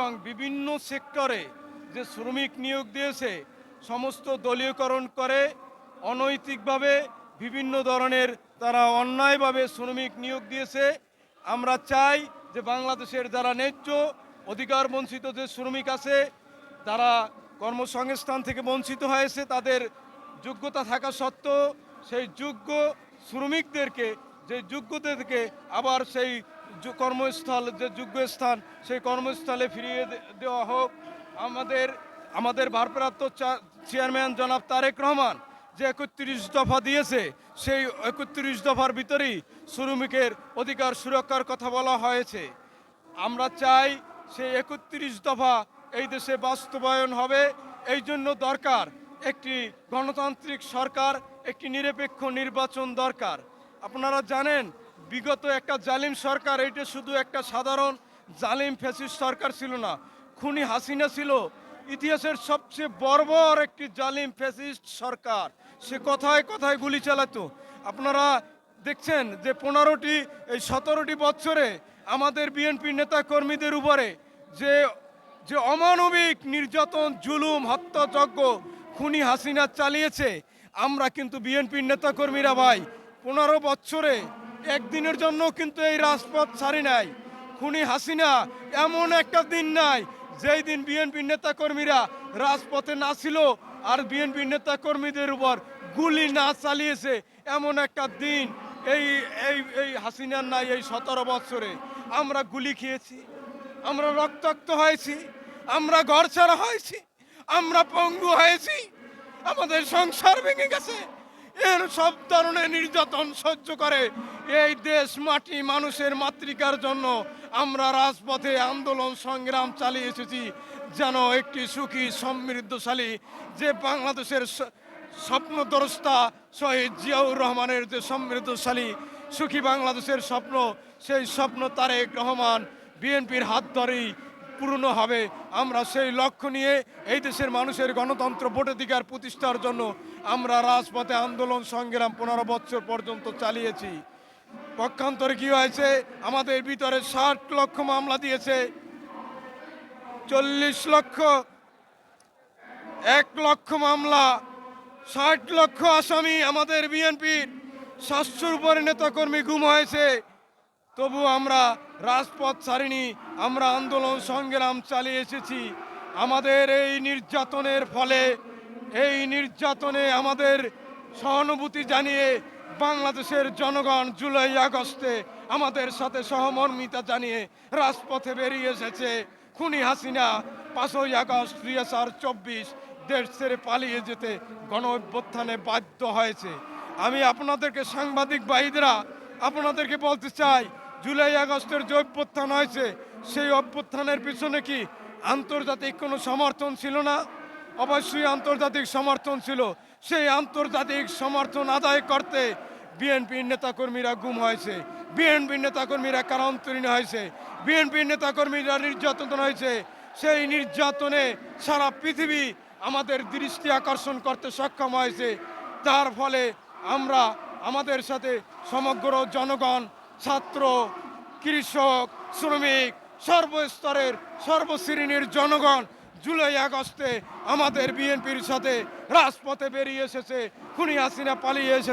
এবং বিভিন্ন সেক্টরে যে শ্রমিক নিয়োগ দিয়েছে, সমস্ত দলীয়করণ করে অনৈতিকভাবে বিভিন্ন ধরনের তারা অন্যায়ভাবে শ্রমিক নিয়োগ দিয়েছে। আমরা চাই যে বাংলাদেশের যারা ন্যায্য অধিকার বঞ্চিত যে শ্রমিক আছে তারা কর্মসংস্থান থেকে বঞ্চিত হয়েছে, তাদের যোগ্যতা থাকা সত্ত্বেও সেই যোগ্য শ্রমিকদেরকে, যে যোগ্যদেরকে আবার সেই কর্মস্থল, যে যোগ্য স্থান সেই কর্মস্থলে ফিরিয়ে দেওয়া হোক। আমাদের আমাদের ভারপ্রাপ্ত চেয়ারম্যান জনাব তারেক রহমান যে একত্রিশ দফা দিয়েছে, সেই একত্রিশ দফার ভিতরেই শ্রমিকের অধিকার সুরক্ষার কথা বলা হয়েছে। আমরা চাই সেই একত্রিশ দফা এই দেশে বাস্তবায়ন হবে। এই জন্য দরকার একটি গণতান্ত্রিক সরকার, একটি নিরপেক্ষ নির্বাচন দরকার। আপনারা জানেন বিগত একটা জালিম সরকার, এইটা শুধু একটা সাধারণ জালিম ফ্যাসিস্ট সরকার ছিল না, খুনি হাসিনা ছিল। ইতিহাসের সবচেয়ে বর্বর একটি জালিম ফ্যাসিস্ট সরকার। সে কথায় কথায় গুলি চালাতো। আপনারা দেখছেন যে পনেরোটি, এই সতেরোটি বছরে আমাদের বিএনপি নেতা কর্মীদের উপরে যে যে অমানবিক, নির্যাতন, জুলুম, হত্যাযজ্ঞ খুনি হাসিনা চালিয়েছে, আমরা কিন্তু বিএনপির নেতাকর্মীরা ভাই, পনেরো বছরে একদিনের জন্য কিন্তু এই রাজপথ ছাড়ি নাই। খুনি হাসিনা এমন একটা দিন নাই, যেই দিন বিএনপির নেতাকর্মীরা রাজপথে না ছিল আর বিএনপির নেতাকর্মীদের উপর গুলি না চালিয়েছে, এমন একটা দিন এই এই এই হাসিনার নাই এই সতেরো বছরে। আমরা গুলি খেয়েছি, আমরা রক্তাক্ত হয়েছি, আমরা ঘর ছাড়া হয়েছি, আমরা পঙ্গু হয়েছি, আমাদের সংসার ভেঙে গেছে। এর সব ধরনের নির্যাতন সহ্য করে এই দেশ মাটি মানুষের মাতৃকার জন্য আমরা রাজপথে আন্দোলন সংগ্রাম চালিয়ে এসেছি, যেন একটি সুখী, সমৃদ্ধশালী, যে বাংলাদেশের স্বপ্নদ্রষ্টা শহীদ জিয়াউর রহমানের যে সমৃদ্ধশালী, সুখী বাংলাদেশের স্বপ্ন, সেই স্বপ্ন তারেক রহমান বিএনপির হাত ধরেই পূর্ণ হবে। আমরা সেই লক্ষ্য নিয়ে এই দেশের মানুষের গণতন্ত্র ভোটাধিকার প্রতিষ্ঠার জন্য আমরা রাজপথে আন্দোলন সংগ্রাম পনেরো বছর পর্যন্ত চালিয়েছি। পক্ষান্তরে কি হয়েছে? আমাদের ভিতরে ষাট লক্ষ মামলা দিয়েছে। চল্লিশ লক্ষ, এক লক্ষ মামলা, ষাট লক্ষ আসামি আমাদের বিএনপির সাতশোর উপরে নেতাকর্মী গুম হয়েছে। তবু আমরা রাজপথ ছাড়িনি, আমরা আন্দোলন সংগ্রাম চালিয়ে এসেছি। আমাদের এই নির্যাতনের ফলে, এই নির্যাতনে আমাদের সহানুভূতি জানিয়ে বাংলাদেশের জনগণ জুলাই আগস্টে আমাদের সাথে সহমর্মিতা জানিয়ে রাজপথে বেরিয়ে এসেছে। খুনি হাসিনা পাঁচই আগস্ট দুই হাজার চব্বিশ দেশ ছেড়ে পালিয়ে যেতে গণ অভ্যুত্থানে বাধ্য হয়েছে। আমি আপনাদেরকে সাংবাদিক ভাইদেরা, আপনাদেরকে বলতে চাই, জুলাই আগস্টের যে অভ্যুত্থান হয়েছে, সেই অভ্যুত্থানের পিছনে কি আন্তর্জাতিক কোনো সমর্থন ছিল না? অবশ্যই আন্তর্জাতিক সমর্থন ছিল। সেই আন্তর্জাতিক সমর্থন আদায় করতে বিএনপির নেতাকর্মীরা গুম হয়েছে। বিএনপির নেতাকর্মীরা কারান্তরীণ হয়েছে? বিএনপির নেতাকর্মীরা নির্যাতন হয়েছে। সেই নির্যাতনে সারা পৃথিবী আমাদের দৃষ্টি আকর্ষণ করতে সক্ষম হয়েছে। তার ফলে আমরা আমাদের সাথে সমগ্র জনগণ, ছাত্র, কৃষক, শ্রমিক, সর্বস্তরের সর্বশ্রেণীর জনগণ জুলাই আগস্টে আমাদের বিএনপির সাথে রাজপথে বেরিয়ে এসেছে। খুনি হাসিনা পালিয়ে এসেছে।